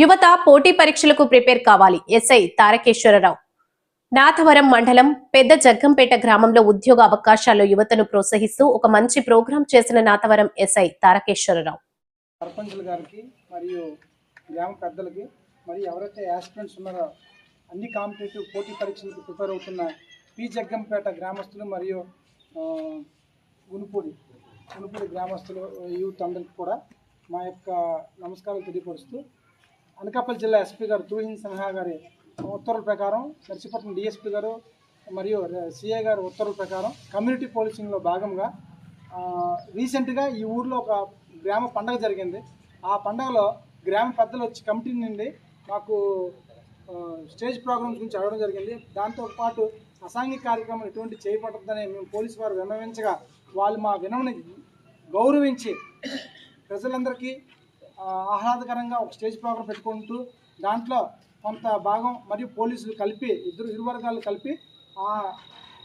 యువత పోటీ పరీక్షలకు ప్రిపేర్ కావాలి. ఎస్ఐ తారకేశ్వరరావు. నాథవరం మండలం పెద్ద జగ్గంపేట గ్రామంలో ఉద్యోగ అవకాశాల్లో యువతను ప్రోత్సహిస్తూ ఒక మంచి ప్రోగ్రాం చేసిన నాథవరం ఎస్ఐ తారకేశ్వరరావు. సర్పంచుల గారికి మరియు గ్రామ పెద్దలకి మరియు ఎవరైతే యాస్పిరెంట్స్ ఉన్నారో అన్ని కాంపిటేటివ్ పోటీ పరీక్షలకు ప్రిపేర్ అవుతున్న పి జగ్గంపేట గ్రామస్తులు మరియు గునుపూడి గునుపూడి గ్రామస్తులు యూత్ అందరికి కూడా మా యొక్క నమస్కారాలు తెలియపరుస్తూ అనకాపల్లి జిల్లా ఎస్పీ గారు తూహిన్ సిన్హా గారి ఉత్తర్వుల ప్రకారం నర్సీపట్నం డిఎస్పీ గారు మరియు సిఐ గారి ఉత్తర్వుల ప్రకారం కమ్యూనిటీ పోలీసింగ్లో భాగంగా రీసెంట్గా ఈ ఊర్లో ఒక గ్రామ పండగ జరిగింది. ఆ పండగలో గ్రామ పెద్దలు వచ్చి కమిటీ నుండి మాకు స్టేజ్ ప్రోగ్రామ్స్ గురించి అడగడం జరిగింది. దాంతో పాటు అసాంఘిక కార్యక్రమం ఎటువంటి చేయబడద్దని మేము పోలీసు వారు విన్నవించగా వాళ్ళు మా వినవని గౌరవించి ప్రజలందరికీ ఆహ్లాదకరంగా ఒక స్టేజ్ ప్రోగ్రాం పెట్టుకుంటూ దాంట్లో కొంత భాగం మరియు పోలీసులు కలిపి ఇద్దరు ఇరు వర్గాలు కలిపి ఆ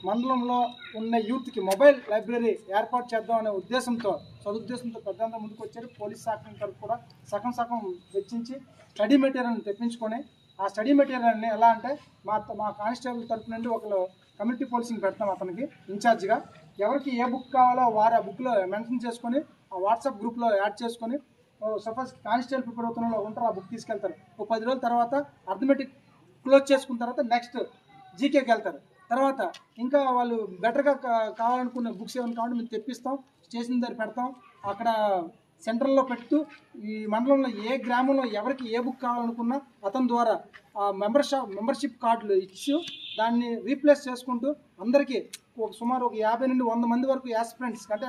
మండలంలో ఉన్న యూత్కి మొబైల్ లైబ్రరీ ఏర్పాటు చేద్దాం అనే ఉద్దేశంతో సదుద్దేశంతో పెద్దంతా ముందుకు వచ్చారు. పోలీస్ శాఖ తరఫు కూడా సగం సగం వెచ్చించి స్టడీ మెటీరియల్ని తెప్పించుకొని ఆ స్టడీ మెటీరియల్ని ఎలా అంటే మా మా కానిస్టేబుల్ తరపు నుండి ఒకరు కమ్యూనిటీ పోలీసింగ్ పెడతాం అతనికి ఇన్ఛార్జ్గా. ఎవరికి ఏ బుక్ కావాలో వారు ఆ బుక్లో మెన్షన్ చేసుకొని ఆ వాట్సాప్ గ్రూప్లో యాడ్ చేసుకొని సపోజ్ కానిస్టేబుల్ ప్రిపేర్ అవుతున్న వాళ్ళు ఉంటారు ఆ బుక్ తీసుకెళ్తారు. ఒక పది రోజుల తర్వాత అర్థమెటిక్ క్లోజ్ చేసుకున్న తర్వాత నెక్స్ట్ జీకేకి వెళ్తారు. తర్వాత ఇంకా వాళ్ళు బెటర్గా కావాలనుకున్న బుక్స్ ఏమైనా కావాలంటే మేము తెప్పిస్తాం స్టేషన్ దగ్గర పెడతాం. అక్కడ సెంట్రల్లో పెడుతూ ఈ మండలంలో ఏ గ్రామంలో ఎవరికి ఏ బుక్ కావాలనుకున్నా అతని ద్వారా ఆ మెంబర్షిప్ మెంబర్షిప్ కార్డులు ఇచ్చి దాన్ని రీప్లేస్ చేసుకుంటూ అందరికీ ఒక సుమారు ఒక యాభై నుండి వంద మంది వరకు యాస్పిరెంట్స్ అంటే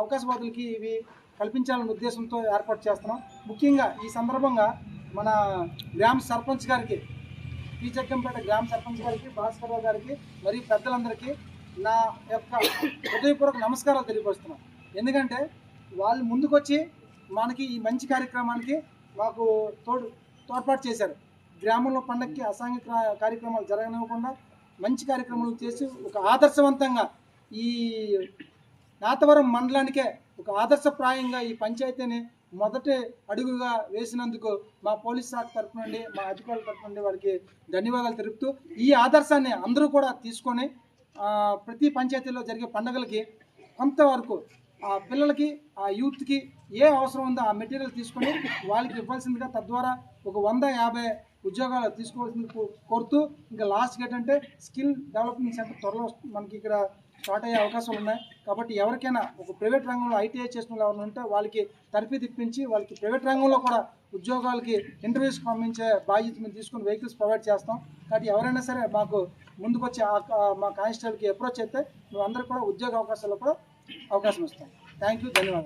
అవకాశవాదులకి ఇవి కల్పించాలనే ఉద్దేశంతో ఏర్పాటు చేస్తున్నాం. ముఖ్యంగా ఈ సందర్భంగా మన గ్రామ సర్పంచ్ గారికి ఈ జగ్గంపేట గ్రామ సర్పంచ్ గారికి భాస్కర్ గారికి మరియు పెద్దలందరికీ నా యొక్క హృదయపూర్వక నమస్కారాలు తెలియపరుస్తున్నాను ఎందుకంటే వాళ్ళు ముందుకొచ్చి మనకి ఈ మంచి కార్యక్రమానికి మాకు తోడు తోడ్పాటు చేశారు. గ్రామంలో పండగకి అసాంఘిక కార్యక్రమాలు జరగనివ్వకుండా మంచి కార్యక్రమాలు చేసి ఒక ఆదర్శవంతంగా ఈ నాతవరం మండలానికే ఒక ఆదర్శప్రాయంగా ఈ పంచాయతీని మొదటి అడుగుగా వేసినందుకు మా పోలీస్ శాఖ తరపు నుండి మా అధికారుల తరపు నుండి వారికి ధన్యవాదాలు తెలుపుతూ ఈ ఆదర్శాన్ని అందరూ కూడా తీసుకొని ప్రతి పంచాయతీలో జరిగే పండుగలకి కొంతవరకు ఆ పిల్లలకి ఆ యూత్కి ఏ అవసరం ఉందో ఆ మెటీరియల్ తీసుకొని వాళ్ళకి ఇవ్వాల్సిందిగా తద్వారా ఒక వంద యాభై ఉద్యోగాలు తీసుకోవాల్సింది కోరుతూ ఇంకా లాస్ట్ ఏంటంటే స్కిల్ డెవలప్మెంట్ సెంటర్ త్వరలో మనకి ఇక్కడ స్టార్ట్ అయ్యే అవకాశాలు ఉన్నాయి. కాబట్టి ఎవరికైనా ఒక ప్రైవేట్ రంగంలో ఐటీఐ చేసిన వాళ్ళు ఉంటే వాళ్ళకి తరఫీ తిప్పించి వాళ్ళకి ప్రైవేట్ రంగంలో కూడా ఉద్యోగాలకి ఇంటర్వ్యూస్ పంపించే బాధ్యత మేము తీసుకుని వెహికల్స్ ప్రొవైడ్ చేస్తాం. కాబట్టి ఎవరైనా సరే మాకు ముందుకొచ్చి మా కానిస్టేబుల్కి అప్రోచ్ అయితే మేము అందరికీ కూడా ఉద్యోగ అవకాశాల్లో కూడా అవకాశం ఇస్తాం. థ్యాంక్ యూ ధన్యవాదాలు.